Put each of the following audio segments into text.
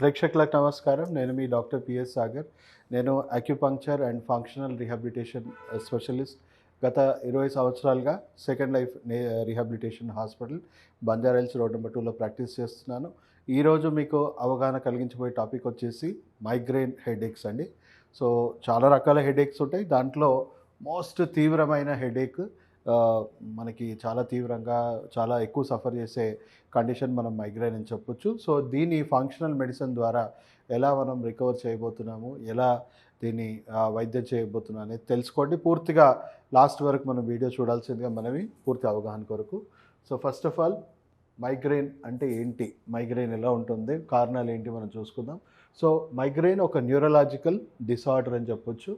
ప్రేక్షకులకు నమస్కారం. నేను మీ డాక్టర్ పిఎస్ సాగర్. నేను acupuncture and functional rehabilitation specialist గత ఇరవై సంవత్సరాలుగా second life rehabilitation hospital Banjara Hills road number టూలో ప్రాక్టీస్ చేస్తున్నాను. ఈరోజు మీకు అవగాహన కలిగించబోయే టాపిక్ వచ్చేసి మైగ్రెయిన్ హెడేక్స్ అండి. సో చాలా రకాల హెడేక్స్ ఉంటాయి. దాంట్లో మోస్ట్ తీవ్రమైన హెడేక్ మనకి చాలా తీవ్రంగా చాలా ఎక్కువ సఫర్ చేసే కండిషన్ మనం మైగ్రేన్ అని చెప్పొచ్చు. సో దీన్ని ఫంక్షనల్ మెడిసిన్ ద్వారా ఎలా మనం రికవర్ చేయబోతున్నాము ఎలా దీన్ని వైద్యం చేయబోతున్నాం అనేది తెలుసుకోండి. పూర్తిగా లాస్ట్ వరకు మనం వీడియో చూడాల్సిందిగా మనవి పూర్తి అవగాహన కొరకు. So first of all migraine అంటే ఏంటి? మైగ్రేన్ ఎలా ఉంటుంది? కారణాలు ఏంటి? మనం చూసుకుందాం. సో మైగ్రెయిన్ ఒక న్యూరలాజికల్ డిసార్డర్ అని చెప్పొచ్చు.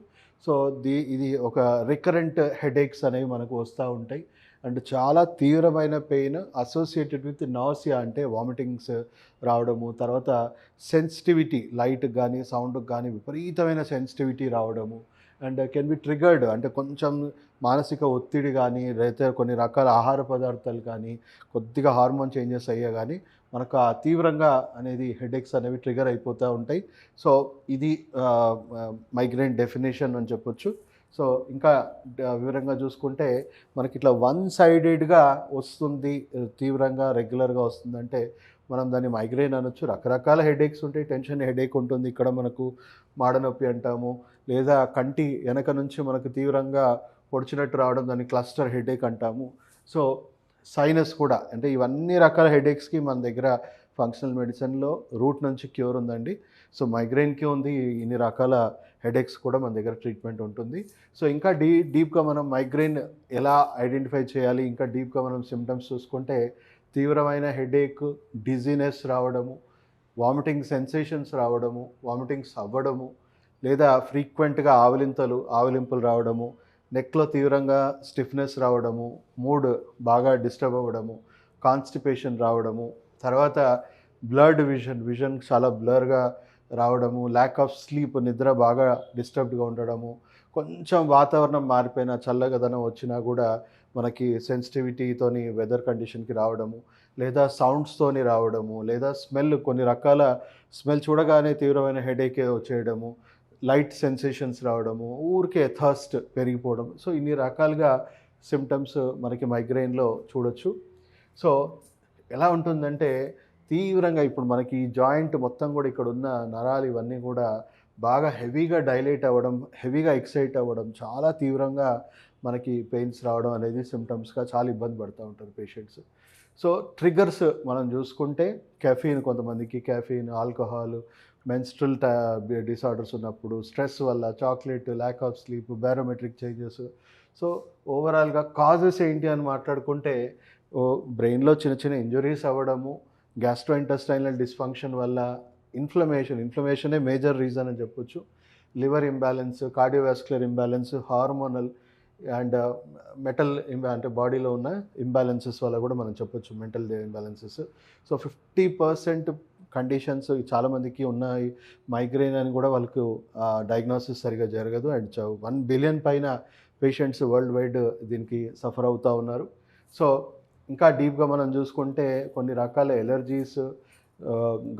సో దీ ఇది ఒక రికరెంట్ హెడేక్స్ అనేవి మనకు వస్తూ ఉంటాయి. అండ్ చాలా తీవ్రమైన పెయిన్ అసోసియేటెడ్ విత్ నాసియా అంటే వామిటింగ్స్ రావడము తర్వాత సెన్సిటివిటీ లైట్ కానీ సౌండ్కి కానీ విపరీతమైన సెన్సిటివిటీ రావడము. అండ్ కెన్ బి ట్రిగర్డ్ అంటే కొంచెం మానసిక ఒత్తిడి కానీ లేదా కొన్ని రకాల ఆహార పదార్థాలు కానీ కొద్దిగా హార్మోన్ చేంజెస్ అయ్యా కానీ మనకు ఆ తీవ్రంగా అనేది హెడేక్స్ అనేవి ట్రిగర్ అయిపోతూ ఉంటాయి. సో ఇది మైగ్రేన్ డెఫినేషన్ అని చెప్పొచ్చు. సో ఇంకా వివరంగా చూసుకుంటే మనకి ఇట్లా వన్ సైడెడ్గా వస్తుంది తీవ్రంగా రెగ్యులర్గా వస్తుందంటే మనం దాన్ని మైగ్రేన్ అనొచ్చు. రకరకాల హెడేక్స్ ఉంటాయి. టెన్షన్ హెడేక్ ఉంటుంది. ఇక్కడ మనకు మాడనొప్పి అంటాము. లేదా కంటి వెనక నుంచి మనకు తీవ్రంగా పొడిచినట్టు రావడం దాన్ని క్లస్టర్ హెడేక్ అంటాము. సో సైనస్ కూడా. అంటే ఇవన్నీ రకాల హెడేక్స్కి మన దగ్గర ఫంక్షనల్ మెడిసిన్లో రూట్ నుంచి క్యూర్ ఉందండి. సో మైగ్రెయిన్కి ఉంది ఇన్ని రకాల హెడేక్స్ కూడా మన దగ్గర ట్రీట్మెంట్ ఉంటుంది. సో ఇంకా డీ డీప్గా మనం మైగ్రెయిన్ ఎలా ఐడెంటిఫై చేయాలి ఇంకా డీప్గా మనం సిమ్టమ్స్ చూసుకుంటే తీవ్రమైన హెడేక్ డిజీనెస్ రావడము వామిటింగ్ సెన్సేషన్స్ రావడము వామిటింగ్స్ అవ్వడము లేదా ఫ్రీక్వెంట్గా ఆవలింతలు ఆవలింపులు రావడము నెక్లో తీవ్రంగా స్టిఫ్నెస్ రావడము మూడ్ బాగా డిస్టర్బ్ అవ్వడము కాన్స్టిపేషన్ రావడము తర్వాత బ్లర్డ్ విజన్ విజన్ చాలా బ్లర్గా రావడము ల్యాక్ ఆఫ్ స్లీప్ నిద్ర బాగా డిస్టర్బ్డ్గా ఉండడము కొంచెం వాతావరణం మారిపోయినా చల్లగదనం వచ్చినా కూడా మనకి సెన్సిటివిటీతోని వెదర్ కండిషన్కి రావడము లేదా సౌండ్స్తోని రావడము లేదా స్మెల్ కొన్ని రకాల స్మెల్ చూడగానే తీవ్రమైన హెడేక్ వచ్చేయడము లైట్ సెన్సేషన్స్ రావడము ఊరికే థర్స్ట్ పెరిగిపోవడం. సో ఇన్ని రకాలుగా సిమ్టమ్స్ మనకి మైగ్రెయిన్లో చూడొచ్చు. సో ఎలా ఉంటుందంటే తీవ్రంగా ఇప్పుడు మనకి ఈ జాయింట్ మొత్తం కూడా ఇక్కడ ఉన్న నరాలు ఇవన్నీ కూడా బాగా హెవీగా డైలేట్ అవ్వడం హెవీగా ఎక్సైట్ అవ్వడం చాలా తీవ్రంగా మనకి పెయిన్స్ రావడం అనేది సిమ్టమ్స్గా చాలా ఇబ్బంది పడుతూ ఉంటారు పేషెంట్స్. సో ట్రిగ్గర్స్ మనం చూసుకుంటే కెఫీన్ కొంతమందికి కెఫీన్ ఆల్కహాల్ మెన్స్ట్రల్ డిసార్డర్స్ ఉన్నప్పుడు స్ట్రెస్ వల్ల chocolate lack of sleep barometric changes so ఓవరాల్గా కాజెస్ ఏంటి అని మాట్లాడుకుంటే బ్రెయిన్లో చిన్న చిన్న ఇంజురీస్ అవ్వడము గ్యాస్ట్రో ఇంటెస్టైనల్ డిస్ఫంక్షన్ వల్ల ఇన్ఫ్లమేషన్ ఇన్ఫ్లమేషనే మేజర్ రీజన్ అని చెప్పొచ్చు. Liver imbalance cardiovascular imbalance hormonal and metal అంటే బాడీలో ఉన్న ఇంబ్యాలెన్సెస్ వల్ల కూడా మనం చెప్పొచ్చు mental imbalances so fifty percent conditions చాలామందికి ఉన్నాయి. మైగ్రెయిన్ అని కూడా వాళ్ళకు డయాగ్నోసిస్ సరిగా జరగదు. అండ్ వన్ బిలియన్ పైన పేషెంట్స్ వరల్డ్ వైడ్ దీనికి సఫర్ అవుతూ ఉన్నారు. సో ఇంకా డీప్గా మనం చూసుకుంటే కొన్ని రకాల ఎలర్జీస్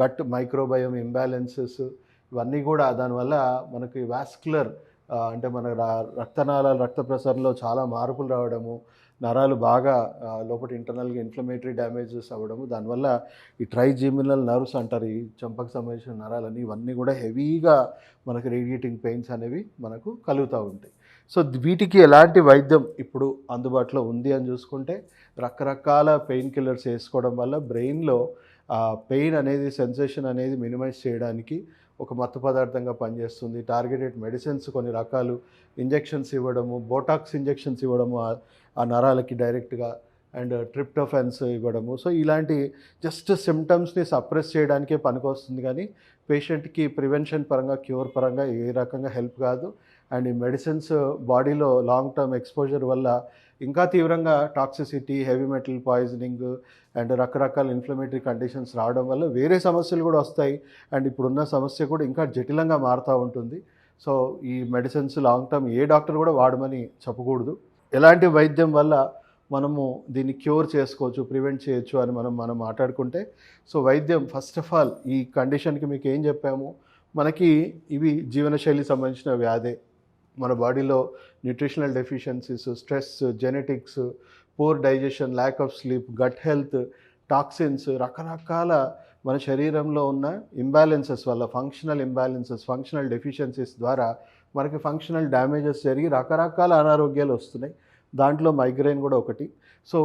గట్ మైక్రోబయోమ్ ఇంబ్యాలెన్సెస్ ఇవన్నీ కూడా దానివల్ల మనకి వాస్కులర్ అంటే మన రక్తనాళాలు రక్తనాళాల రక్త ప్రసరణలో చాలా మార్పులు రావడము నరాలు బాగా లోపల ఇంటర్నల్గా ఇన్ఫ్లమేటరీ డ్యామేజెస్ అవ్వడము దానివల్ల ఈ ట్రై ట్రైజిమినల్ నర్వ్స్ అంటారు ఈ చెంపకు సంబంధించిన నరాలని ఇవన్నీ కూడా హెవీగా మనకి రేడియేటింగ్ పెయిన్స్ అనేవి మనకు కలుగుతూ ఉంటాయి. సో వీటికి ఎలాంటి వైద్యం ఇప్పుడు అందుబాటులో ఉంది అని చూసుకుంటే రకరకాల పెయిన్ కిల్లర్స్ వేసుకోవడం వల్ల బ్రెయిన్లో పెయిన్ అనేది సెన్సేషన్ అనేది మినిమైజ్ చేయడానికి ఒక మత్తు పదార్థంగా పనిచేస్తుంది. టార్గెటెడ్ మెడిసిన్స్ కొన్ని రకాలు ఇంజెక్షన్స్ ఇవ్వడము బోటాక్స్ ఇంజెక్షన్స్ ఇవ్వడము ఆ- ఆ నరాలకి డైరెక్ట్గా అండ్ ట్రిప్టోఫెన్స్ ఇవ్వడము. సో ఇలాంటి జస్ట్ సిమ్టమ్స్ని సప్రెస్ చేయడానికే పనికొస్తుంది కానీ పేషెంట్కి ప్రివెన్షన్ పరంగా క్యూర్ పరంగా ఏ రకంగా హెల్ప్ కాదు. అండ్ ఈ మెడిసిన్స్ బాడీలో లాంగ్ టర్మ్ ఎక్స్పోజర్ వల్ల ఇంకా తీవ్రంగా toxicity heavy metal poisoning and రకరకాల ఇన్ఫ్లమేటరీ కండిషన్స్ రావడం వల్ల వేరే సమస్యలు కూడా వస్తాయి. అండ్ ఇప్పుడున్న సమస్య కూడా ఇంకా జటిలంగా మారుతూ ఉంటుంది. సో ఈ మెడిసిన్స్ లాంగ్ టర్మ్ ఏ డాక్టర్ కూడా వాడమని చెప్పకూడదు. ఎలాంటి వైద్యం వల్ల మనము దీన్ని క్యూర్ చేసుకోవచ్చు ప్రివెంట్ చేయొచ్చు అని మనం మనం మాట్లాడుకుంటే సో వైద్యం ఫస్ట్ ఆఫ్ ఆల్ ఈ కండిషన్కి మీకు ఏం చెప్పాము? మనకి ఇవి జీవనశైలి సంబంధించిన వ్యాధే. మన బాడీలో nutritional deficiencies stress genetics poor digestion lack of sleep gut health toxins రకరకాల మన శరీరంలో ఉన్న ఇంబ్యాలెన్సెస్ వల్ల ఫంక్షనల్ ఇంబ్యాలెన్సెస్ ఫంక్షనల్ డెఫిషియన్సీస్ ద్వారా మనకి ఫంక్షనల్ డ్యామేజెస్ జరిగి రకరకాల అనారోగ్యాలు వస్తున్నాయి. దాంట్లో మైగ్రైన్ కూడా ఒకటి. సో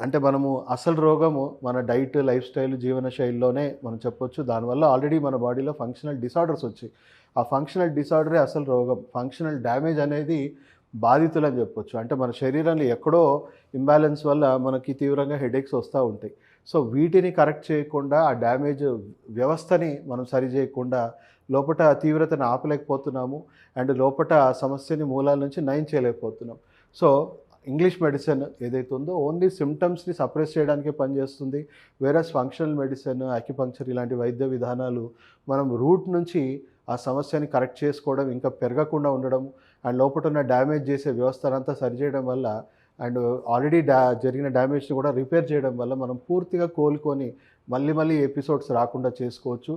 అంటే మనము అసలు రోగము మన డైట్ లైఫ్ స్టైల్ జీవన శైలిలోనే మనం చెప్పొచ్చు. దానివల్ల ఆల్రెడీ మన బాడీలో ఫంక్షనల్ డిసార్డర్స్ వచ్చాయి. ఆ ఫంక్షనల్ డిసార్డరే అసలు రోగం. ఫంక్షనల్ డ్యామేజ్ అనేది బాధితులు అని చెప్పొచ్చు. అంటే మన శరీరంలో ఎక్కడో ఇంబ్యాలెన్స్ వల్ల మనకి తీవ్రంగా హెడేక్స్ వస్తూ ఉంటాయి. సో వీటిని కరెక్ట్ చేయకుండా ఆ డ్యామేజ్ వ్యవస్థని మనం సరి చేయకుండా లోపల తీవ్రతను ఆపలేకపోతున్నాము. అండ్ లోపల సమస్యని మూలాల నుంచి నయం చేయలేకపోతున్నాం. సో ఇంగ్లీష్ మెడిసిన్ ఏదైతే ఉందో ఓన్లీ సిమ్టమ్స్ని సప్రెస్ చేయడానికే పనిచేస్తుంది. వేరస్ ఫంక్షనల్ మెడిసిన్ అక్యుపంక్చర్ ఇలాంటి వైద్య విధానాలు మనం రూట్ నుంచి ఆ సమస్యని కరెక్ట్ చేసుకోవడం ఇంకా పెరగకుండా ఉండడం అండ్ లోపల ఉన్న డ్యామేజ్ చేసే వ్యవస్థనంతా సరిచేయడం వల్ల అండ్ ఆల్రెడీ డా జరిగిన డ్యామేజ్ని కూడా రిపేర్ చేయడం వల్ల మనం పూర్తిగా కోలుకొని మళ్ళీ మళ్ళీ ఎపిసోడ్స్ రాకుండా చేసుకోవచ్చు.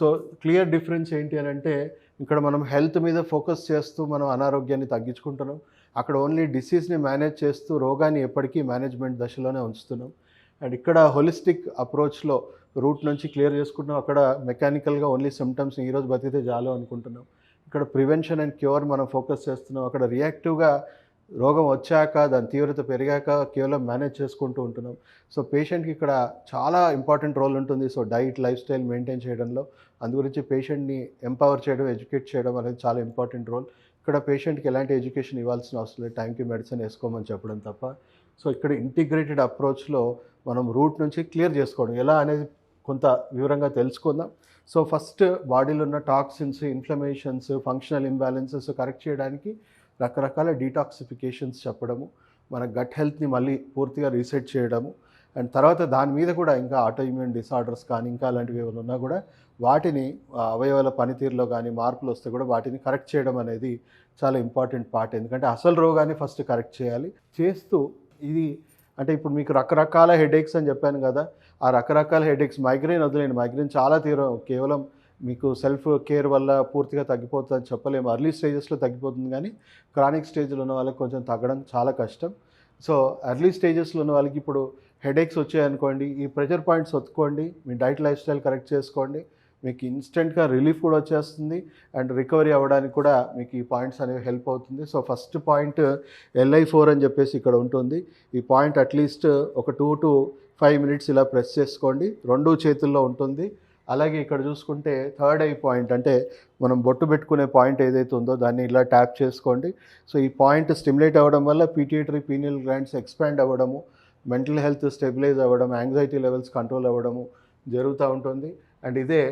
సో క్లియర్ డిఫరెన్స్ ఏంటి అని అంటే ఇక్కడ మనం హెల్త్ మీద ఫోకస్ చేస్తూ మనం అనారోగ్యాన్ని తగ్గించుకుంటున్నాం. అక్కడ ఓన్లీ డిసీజ్ని మేనేజ్ చేస్తూ రోగాన్ని ఎప్పటికీ మేనేజ్మెంట్ దశలోనే ఉంచుతున్నాం. అండ్ ఇక్కడ హోలిస్టిక్ అప్రోచ్లో రూట్ నుంచి క్లియర్ చేసుకుంటున్నాం. అక్కడ మెకానికల్గా ఓన్లీ సిమ్టమ్స్ ఈరోజు బతికితే చాలు అనుకుంటున్నాం. ఇక్కడ ప్రివెన్షన్ అండ్ క్యూర్ మనం ఫోకస్ చేస్తున్నాం. అక్కడ రియాక్టివ్గా రోగం వచ్చాక దాని తీవ్రత పెరిగాక కేవలం మేనేజ్ చేసుకుంటూ ఉంటున్నాం. సో పేషెంట్కి ఇక్కడ చాలా ఇంపార్టెంట్ రోల్ ఉంటుంది. So diet lifestyle maintain చేయడంలో. అందు గురించి పేషెంట్ని ఎంపవర్ చేయడం ఎడ్యుకేట్ చేయడం అనేది చాలా ఇంపార్టెంట్ రోల్ ఇక్కడ పేషెంట్కి ఎలాంటి ఎడ్యుకేషన్ ఇవ్వాల్సిన అవసరం లేదు. టైంకి మెడిసిన్ వేసుకోమని చెప్పడం తప్ప. సో ఇక్కడ ఇంటిగ్రేటెడ్ అప్రోచ్లో మనం రూట్ నుంచి క్లియర్ చేసుకోవడం. ఎలా అనేది కొంత వివరంగా తెలుసుకుందాం. సో ఫస్ట్ బాడీలో ఉన్న toxins inflammations functional imbalances correct చేయడానికి రకరకాల డీటాక్సిఫికేషన్స్ చెప్పడము మన గట్ హెల్త్ని మళ్ళీ పూర్తిగా రీసెట్ చేయడము అండ్ తర్వాత దాని మీద కూడా ఇంకా ఆటోఇమ్యూన్ డిసార్డర్స్ కానీ ఇంకా అలాంటివి ఏమైనా ఉన్నా కూడా వాటిని అవయవాల పనితీరులో కానీ మార్పులు వస్తే కూడా వాటిని కరెక్ట్ చేయడం అనేది చాలా ఇంపార్టెంట్ పార్ట్ ఎందుకంటే అసలు రోగాన్ని ఫస్ట్ కరెక్ట్ చేయాలి. చేస్తూ ఇది అంటే ఇప్పుడు మీకు రకరకాల హెడేక్స్ అని చెప్పాను కదా ఆ రకరకాల హెడేక్స్ మైగ్రేన్ వదిలేండి మైగ్రేన్ చాలా తీవ్రం కేవలం మీకు సెల్ఫ్ కేర్ వల్ల పూర్తిగా తగ్గిపోతుందని చెప్పలేము. అర్లీ స్టేజెస్లో తగ్గిపోతుంది కానీ క్రానిక్ స్టేజ్లో ఉన్న వాళ్ళకి కొంచెం తగ్గడం చాలా కష్టం. సో అర్లీ స్టేజెస్లో ఉన్న వాళ్ళకి ఇప్పుడు హెడేక్స్ వచ్చాయనుకోండి ఈ ప్రెషర్ పాయింట్స్ ఒత్తుకోండి మీ డైట్ లైఫ్ స్టైల్ కరెక్ట్ చేసుకోండి మీకు ఇన్స్టెంట్గా రిలీఫ్ కూడా వచ్చేస్తుంది అండ్ రికవరీ అవ్వడానికి కూడా మీకు ఈ పాయింట్స్ అనేవి హెల్ప్ అవుతుంది. So first point LI four అని చెప్పేసి ఇక్కడ ఉంటుంది. ఈ పాయింట్ అట్లీస్ట్ ఒక టూ టు ఫైవ్ మినిట్స్ ఇలా ప్రెస్ చేసుకోండి. రెండు చేతుల్లో ఉంటుంది. అలాగే ఇక్కడ చూసుకుంటే థర్డ్ ఐ పాయింట్ అంటే మనం బొట్టు పెట్టుకునే పాయింట్ ఏదైతే ఉందో దాన్ని ఇలా ట్యాప్ చేసుకోండి. సో ఈ పాయింట్ స్టిమ్యులేట్ అవ్వడం వల్ల పీటీఎటరీ పీనియల్ గ్లాండ్స్ ఎక్స్పాండ్ అవ్వడము మెంటల్ హెల్త్ స్టెబిలైజ్ అవ్వడం యాంగ్జైటీ లెవెల్స్ కంట్రోల్ అవ్వడము జరుగుతూ ఉంటుంది. అండ్ ఇదే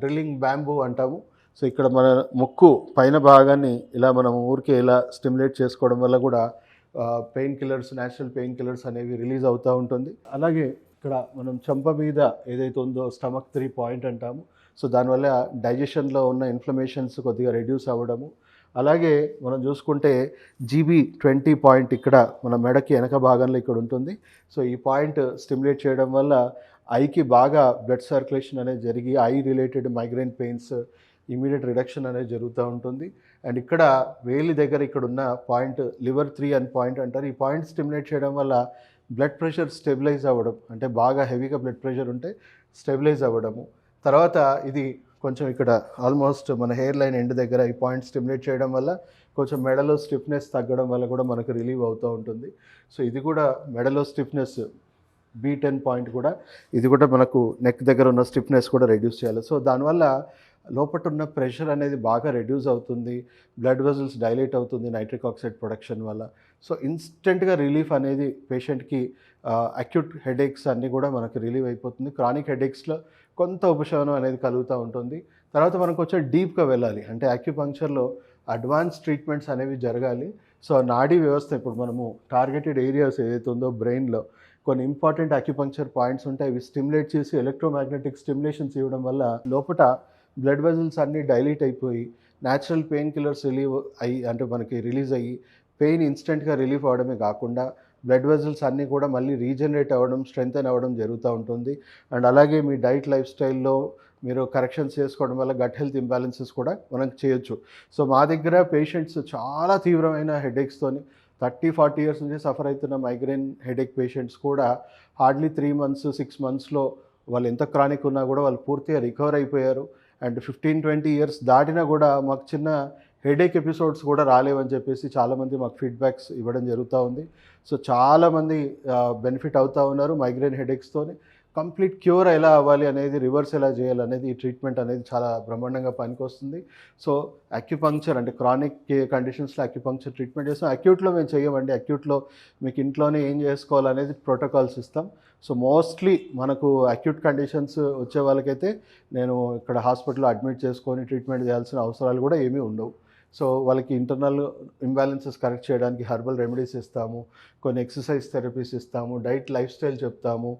డ్రిల్లింగ్ బ్యాంబూ అంటాము. సో ఇక్కడ మన ముక్కు పైన భాగాన్ని ఇలా మనం ఊరికే ఇలా స్టిమ్యులేట్ చేసుకోవడం వల్ల కూడా pain killers natural pain killers అనేవి రిలీజ్ అవుతూ ఉంటుంది. అలాగే ఇక్కడ మనం చెంప మీద ఏదైతే ఉందో స్టమక్ త్రీ పాయింట్ అంటాము. సో దానివల్ల డైజెషన్లో ఉన్న ఇన్ఫ్లమేషన్స్ కొద్దిగా రెడ్యూస్ అవ్వడము. అలాగే మనం చూసుకుంటే జీబీ ట్వంటీ పాయింట్ ఇక్కడ మన మెడకి వెనక భాగంలో ఇక్కడ ఉంటుంది. సో ఈ పాయింట్ స్టిమ్యులేట్ చేయడం వల్ల ఐకి బాగా బ్లడ్ సర్క్యులేషన్ అనేది జరిగి eye related migraine pains immediate reduction అనేది జరుగుతూ ఉంటుంది. అండ్ ఇక్కడ వేలి దగ్గర ఇక్కడ ఉన్న పాయింట్ లివర్ త్రీ అని పాయింట్ అంటారు. ఈ పాయింట్ స్టిమ్యులేట్ చేయడం వల్ల బ్లడ్ ప్రెషర్ స్టెబిలైజ్ అవ్వడం అంటే బాగా హెవీగా బ్లడ్ ప్రెషర్ ఉంటే స్టెబిలైజ్ అవ్వడము. తర్వాత ఇది కొంచెం ఇక్కడ ఆల్మోస్ట్ మన హెయిర్ లైన్ ఎండ్ దగ్గర ఈ పాయింట్ స్టిమ్యులేట్ చేయడం వల్ల కొంచెం మెడలో స్టిఫ్నెస్ తగ్గడం వల్ల కూడా మనకు రిలీవ్ అవుతూ ఉంటుంది. సో ఇది కూడా మెడలో స్టిఫ్నెస్ బీ టెన్ పాయింట్ కూడా ఇది కూడా మనకు నెక్ దగ్గర ఉన్న స్టిఫ్నెస్ కూడా రెడ్యూస్ చేయాలి. సో దానివల్ల లోపట ఉన్న ప్రెషర్ అనేది బాగా రెడ్యూస్ అవుతుంది. బ్లడ్ వెజల్స్ డైలేట్ అవుతుంది నైట్రిక్ ఆక్సైడ్ ప్రొడక్షన్ వల్ల. సో ఇన్స్టెంట్గా రిలీఫ్ అనేది పేషెంట్కి అక్యూట్ హెడేక్స్ అన్నీ కూడా మనకు రిలీవ్ అయిపోతుంది. క్రానిక్ హెడేక్స్లో కొంత ఉపశమనం అనేది కలుగుతూ ఉంటుంది. తర్వాత మనకు వచ్చే డీప్గా వెళ్ళాలి. అంటే అక్యుపంక్చర్లో అడ్వాన్స్ ట్రీట్మెంట్స్ అనేవి జరగాలి. సో నాడీ వ్యవస్థ ఇప్పుడు మనము టార్గెటెడ్ ఏరియాస్ ఏదైతే ఉందో బ్రెయిన్లో కొన్ని ఇంపార్టెంట్ అక్యుపంక్చర్ పాయింట్స్ ఉంటాయి. అవి స్టిమ్యులేట్ చేసి ఎలక్ట్రోమాగ్నెటిక్ స్టిమ్యులేషన్స్ ఇవ్వడం వల్ల లోపల బ్లడ్ వెజల్స్ అన్నీ డైలీట్ అయిపోయి న్యాచురల్ పెయిన్ కిల్లర్స్ రిలీవ్ అయ్యి అంటే మనకి రిలీజ్ అయ్యి పెయిన్ ఇన్స్టెంట్గా రిలీఫ్ అవడమే కాకుండా బ్లడ్ వెజల్స్ అన్నీ కూడా మళ్ళీ రీజనరేట్ అవ్వడం స్ట్రెంగ్తన్ అవ్వడం జరుగుతూ ఉంటుంది. అండ్ అలాగే మీ డైట్ లైఫ్ స్టైల్లో మీరు కరెక్షన్స్ చేసుకోవడం వల్ల గట్ హెల్త్ ఇంబ్యాలెన్సెస్ కూడా మనం చేయొచ్చు. సో మా దగ్గర పేషెంట్స్ చాలా తీవ్రమైన హెడేక్స్తోని థర్టీ ఫార్టీ ఇయర్స్ నుంచి సఫర్ అవుతున్న మైగ్రేన్ హెడేక్ పేషెంట్స్ కూడా హార్డ్లీ త్రీ మంత్స్ సిక్స్ మంత్స్లో వాళ్ళు ఎంత క్రానిక్ ఉన్నా కూడా వాళ్ళు పూర్తిగా రికవర్ అయిపోయారు. అండ్ ఫిఫ్టీన్ ట్వంటీ ఇయర్స్ దాటినా కూడా మాకు చిన్న హెడేక్ ఎపిసోడ్స్ కూడా రాలేవని చెప్పేసి చాలామంది మాకు ఫీడ్బ్యాక్స్ ఇవ్వడం జరుగుతూ ఉంది. సో చాలామంది బెనిఫిట్ అవుతూ ఉన్నారు మైగ్రేన్ హెడేక్స్తోని కంప్లీట్ క్యూర్ ఎలా అవ్వాలి అనేది రివర్స్ ఎలా చేయాలి అనేది ఈ ట్రీట్మెంట్ అనేది చాలా బ్రహ్మాండంగా పనికొస్తుంది. సో అక్యుపంక్చర్ అంటే క్రానిక్ కండిషన్స్లో అక్యుపంక్చర్ ట్రీట్మెంట్ చేస్తాం. అక్యూట్లో మేము చేయమండి అక్యూట్లో మీకు ఇంట్లోనే ఏం చేసుకోవాలనేది ప్రోటోకాల్స్ ఇస్తాం. సో మోస్ట్లీ మనకు అక్యూట్ కండిషన్స్ వచ్చే వాళ్ళకైతే నేను ఇక్కడ హాస్పిటల్లో అడ్మిట్ చేసుకొని ట్రీట్మెంట్ చేయాల్సిన అవసరాలు కూడా ఏమీ ఉండవు. సో వాళ్ళకి ఇంటర్నల్ ఇంబ్యాలెన్సెస్ కరెక్ట్ చేయడానికి హర్బల్ రెమెడీస్ ఇస్తాము కొన్ని ఎక్సర్సైజ్ థెరపీస్ ఇస్తాము డైట్ లైఫ్ స్టైల్ చెప్తాము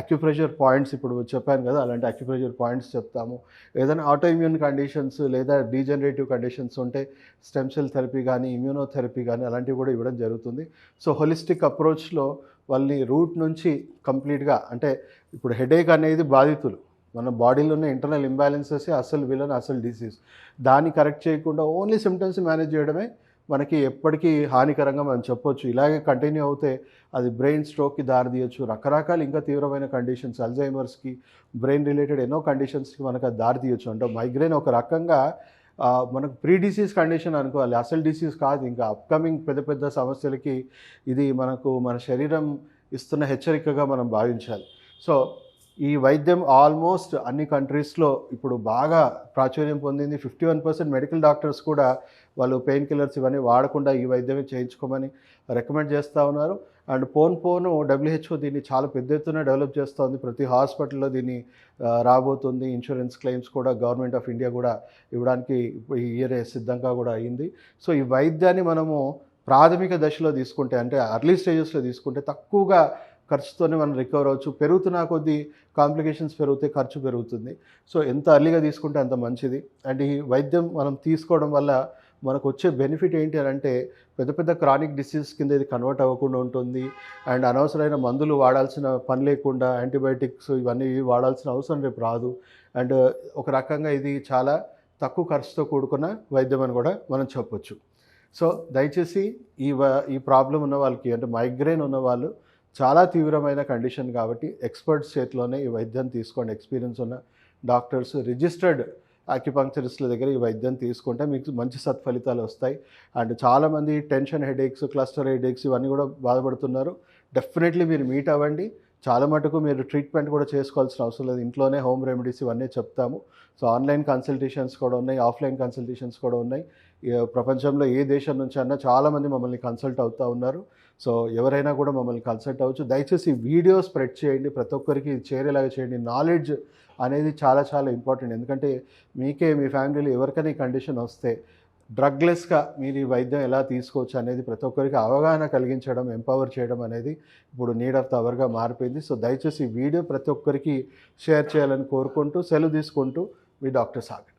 అక్యుప్రెషర్ పాయింట్స్ ఇప్పుడు చెప్పాను కదా అలాంటి అక్యుప్రెషర్ పాయింట్స్ చెప్తాము. ఏదైనా ఆటోఇమ్యూన్ కండిషన్స్ లేదా డీజనరేటివ్ కండిషన్స్ ఉంటే స్టెమ్ సెల్ థెరపీ కానీ ఇమ్యూనోథెరపీ కానీ అలాంటివి కూడా ఇవ్వడం జరుగుతుంది. సో హోలిస్టిక్ అప్రోచ్లో వాళ్ళని రూట్ నుంచి కంప్లీట్గా అంటే ఇప్పుడు హెడేక్ అనేది బాధితులు. మన బాడీలో ఉన్న ఇంటర్నల్ ఇంబ్యాలెన్సెస్ అసలు విలన్ అసలు డిసీజ్ దాన్ని కరెక్ట్ చేయకుండా ఓన్లీ సిమ్టమ్స్ మేనేజ్ చేయడమే మనకి ఎప్పటికీ హానికరంగా మనం చెప్పొచ్చు. ఇలాగే కంటిన్యూ అవుతే అది బ్రెయిన్ స్ట్రోక్కి దారితీయచ్చు రకరకాల ఇంకా తీవ్రమైన కండిషన్స్ అల్జైమర్స్కి బ్రెయిన్ రిలేటెడ్ ఎన్నో కండిషన్స్కి మనకు అది దారితీయచ్చు అంటే మైగ్రెయిన్ ఒక రకంగా మనకు ప్రీ డిసీజ్ కండిషన్ అనుకోవాలి. అసలు డిసీజ్ కాదు. ఇంకా అప్కమింగ్ పెద్ద పెద్ద సమస్యలకి ఇది మనకు మన శరీరం ఇస్తున్న హెచ్చరికగా మనం భావించాలి. సో ఈ వైద్యం ఆల్మోస్ట్ అన్ని కంట్రీస్లో ఇప్పుడు బాగా ప్రాచుర్యం పొందింది. Fifty one percent medical doctors కూడా వాళ్ళు పెయిన్ కిల్లర్స్ ఇవన్నీ వాడకుండా ఈ వైద్యమే చేయించుకోమని రికమెండ్ చేస్తూ ఉన్నారు. అండ్ పోన్ పోను డబ్ల్యూహెచ్ఓ దీన్ని చాలా పెద్ద ఎత్తున డెవలప్ చేస్తోంది. ప్రతి హాస్పిటల్లో దీన్ని రాబోతుంది. ఇన్సూరెన్స్ క్లెయిమ్స్ కూడా గవర్నమెంట్ ఆఫ్ ఇండియా కూడా ఇవ్వడానికి ఈ ఇయర్ సిద్ధంగా కూడా అయింది. సో ఈ వైద్యాన్ని మనము ప్రాథమిక దశలో తీసుకుంటే అంటే అర్లీ స్టేజెస్లో తీసుకుంటే తక్కువగా ఖర్చుతోనే మనం రికవర్ అవ్వచ్చు. పెరుగుతున్న కొద్దీ కాంప్లికేషన్స్ పెరిగితే ఖర్చు పెరుగుతుంది. సో ఎంత అర్లీగా తీసుకుంటే అంత మంచిది. అండ్ ఈ వైద్యం మనం తీసుకోవడం వల్ల మనకు వచ్చే బెనిఫిట్ ఏంటి అని అంటే పెద్ద పెద్ద క్రానిక్ డిసీజ్ కింద ఇది కన్వర్ట్ అవ్వకుండా ఉంటుంది. అండ్ అనవసరమైన మందులు వాడాల్సిన పని లేకుండా యాంటీబయాటిక్స్ ఇవన్నీ వాడాల్సిన అవసరం రేపు రాదు. అండ్ ఒక రకంగా ఇది చాలా తక్కువ ఖర్చుతో కూడుకున్న వైద్యం అని కూడా మనం చెప్పొచ్చు. సో దయచేసి ఈ వ- ఈ ప్రాబ్లం ఉన్న వాళ్ళకి అంటే మైగ్రేన్ ఉన్న వాళ్ళు చాలా తీవ్రమైన కండిషన్ కాబట్టి ఎక్స్పర్ట్స్ చేతిలోనే ఈ వైద్యం తీసుకోండి. ఎక్స్పీరియన్స్ ఉన్న డాక్టర్స్ రిజిస్టర్డ్ ఆక్యుపంక్చరిస్టుల దగ్గర ఈ వైద్యం తీసుకుంటే మీకు మంచి సత్ఫలితాలు వస్తాయి. అండ్ చాలామంది టెన్షన్ హెడేక్స్ క్లస్టర్ హెడేక్స్ ఇవన్నీ కూడా బాధపడుతున్నారు. డెఫినెట్లీ మీరు మీట్ అవ్వండి. చాలా మటుకు మీరు ట్రీట్మెంట్ కూడా చేసుకోవాల్సిన అవసరం లేదు. ఇంట్లోనే హోమ్ రెమెడీస్ ఇవన్నీ చెప్తాము. సో ఆన్లైన్ కన్సల్టేషన్స్ కూడా ఉన్నాయి ఆఫ్లైన్ కన్సల్టేషన్స్ కూడా ఉన్నాయి. ప్రపంచంలో ఏ దేశం నుంచి అన్నా చాలామంది మమ్మల్ని కన్సల్ట్ అవుతూ ఉన్నారు. సో ఎవరైనా కూడా మమ్మల్ని కన్సల్ట్ అవ్వచ్చు. దయచేసి వీడియో స్ప్రెడ్ చేయండి. ప్రతి ఒక్కరికి చేరేలాగా చేయండి. నాలెడ్జ్ అనేది చాలా చాలా ఇంపార్టెంట్ ఎందుకంటే మీకే మీ ఫ్యామిలీలో ఎవరికైనా ఈ కండిషన్ వస్తే డ్రగ్లెస్గా మీరు ఈ వైద్యం ఎలా తీసుకోవచ్చు అనేది ప్రతి ఒక్కరికి అవగాహన కలిగించడం ఎంపవర్ చేయడం అనేది ఇప్పుడు నీడ్ ఆఫ్ ద అవర్గా మారిపోయింది. సో దయచేసి ఈ వీడియో ప్రతి ఒక్కరికి షేర్ చేయాలని కోరుకుంటూ సెలవు తీసుకుంటూ మీ డాక్టర్ సాగర్.